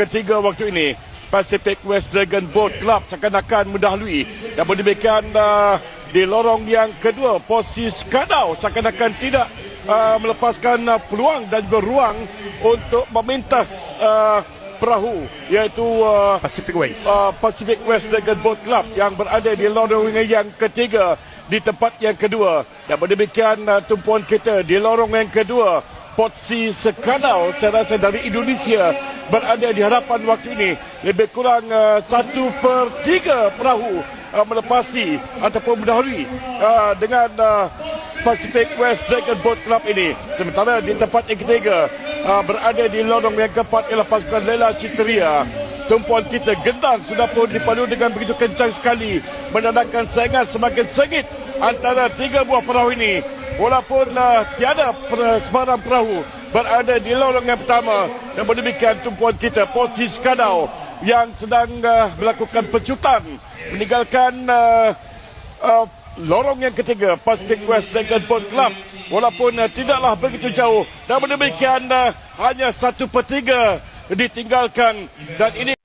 ketiga waktu ini Pacific West Dragon Boat Club seakan-akan mendahului dan demikian uh, di lorong yang kedua posisi Kadau seakan-akan tidak uh, melepaskan uh, peluang dan juga ruang untuk memintas uh, perahu iaitu uh, Pacific Ways. uh, Pacific West Dragon Boat Club yang berada di lorong yang ketiga di tempat yang kedua dan demikian uh, tumpuan kita di lorong yang kedua Potsi Sekadau saya rasa dari Indonesia berada di hadapan waktu ini. Lebih kurang uh, satu per tiga perahu uh, melepasi ataupun mendahului uh, dengan uh, Pacific West Dragon Boat Club ini. Sementara di tempat yang ketiga uh, berada di lorong yang keempat ialah pasukan Lela Citeria. Tumpuan kita gendang sudah pun dipadu dengan begitu kencang sekali menandakan saingan semakin sengit antara tiga buah perahu ini walaupun uh, tiada per, sebarang perahu berada di lorong yang pertama dan demikian tumpuan kita posisi Kadau yang sedang uh, melakukan pecutan meninggalkan uh, uh, lorong yang ketiga Pacific West Dragon Boat Club. Walaupun uh, tidaklah begitu jauh dan demikian uh, hanya satu per tiga ditinggalkan. Dan ini